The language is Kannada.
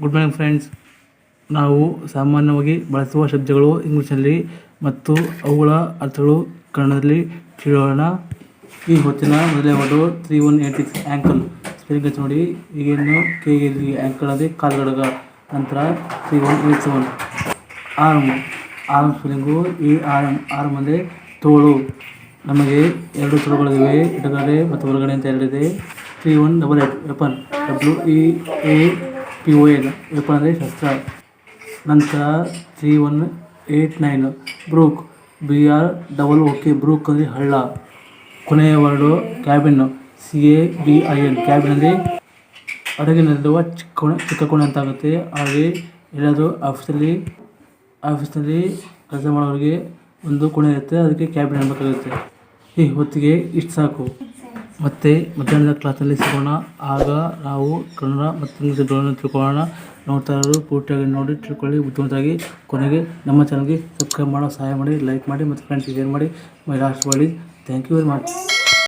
ಗುಡ್ ಮಾರ್ನಿಂಗ್ ಫ್ರೆಂಡ್ಸ್ ನಾವು ಸಾಮಾನ್ಯವಾಗಿ ಬಳಸುವ ಶಬ್ದಗಳು ಇಂಗ್ಲೀಷಲ್ಲಿ ಮತ್ತು ಅವುಗಳ ಅರ್ಥಗಳು ಕನ್ನಡದಲ್ಲಿ ತಿಳಿಯೋಣ. ಈ ಹೊತ್ತಿನ ಮೊದಲೇ ಒಂದು three one eight six ankle spelling ಹಚ್ಚಿ ನೋಡಿ. ಈಗೇನು ಕೆ ಇಲ್ಲಿ ಆ್ಯಂಕಲ್ ಅದೇ ಕಾಲ್ಗಡಗ ನಂತರ three one eight seven arm arm spelling ಈ ಆರ್ಮ್ ಆರ್ಮ್ ಅಂದರೆ ತೋಳು. ನಮಗೆ ಎರಡು ತೋಳುಗಳಿವೆ. ಎಡಗಡೆ ಮತ್ತು ಹೊರಗಡೆ ಅಂತ ಎರಡಿದೆ three one double eight weapon W E A P O N weapon ಅಂದರೆ ಶಸ್ತ್ರ. ನಂತರ three one eight nine, brook. B R double O K brook ಅಂದರೆ ಹಳ್ಳ. ಕೊನೆಯ word cabin, C A B I N. Cabin ಅಂದರೆ ಹಡಗಿನಲ್ಲಿರುವ ಚಿಕ್ಕ ಕೋಣೆ ಚಿಕ್ಕ ಕೋಣೆ ಅಂತಾಗುತ್ತೆ ಹಾಗೆ ಎಲ್ಲಾದರೂ ಆಫೀಸಲ್ಲಿ ಆಫೀಸ್ನಲ್ಲಿ ಕೆಲಸ ಮಾಡೋರಿಗೆ ಒಂದು ಕೋಣೆ ಇರುತ್ತೆ. ಅದಕ್ಕೆ ಕ್ಯಾಬಿನ್ ಅನ್ಬೇಕಾಗುತ್ತೆ. ಈ ಹೊತ್ತಿಗೆ ಇಷ್ಟು ಸಾಕು. ಮತ್ತೆ ಮಧ್ಯಾಹ್ನದ ಕ್ಲಾಸಲ್ಲಿ ಸಿಗೋಣ. ಆಗ ನಾವು ಕನ್ನಡ ಮತ್ತು ಇಂಗ್ಲೀಷ್ ತಿಳ್ಕೊಳ್ಳೋಣ. ನೋಡ್ತಾ ಇರೋರು ಪೂರ್ತಿಯಾಗಿ ನೋಡಿ, ತಿಳ್ಕೊಳ್ಳಿ. ಬುದ್ಧಿವಂತಾಗಿ ಕೊನೆಗೆ ನಮ್ಮ ಚಾನಲ್ಗೆ ಸಬ್ಸ್ಕ್ರೈಬ್ ಮಾಡೋ, ಸಹಾಯ ಮಾಡಿ ಲೈಕ್ ಮಾಡಿ ಮತ್ತು ಫ್ರೆಂಡ್ಸ್ ಶೇರ್ ಮಾಡಿ. ಮೈ ಲಾಸ್ಟ್ ಮಾಡಿ ಥ್ಯಾಂಕ್ ಯು ವೆರಿ ಮಚ್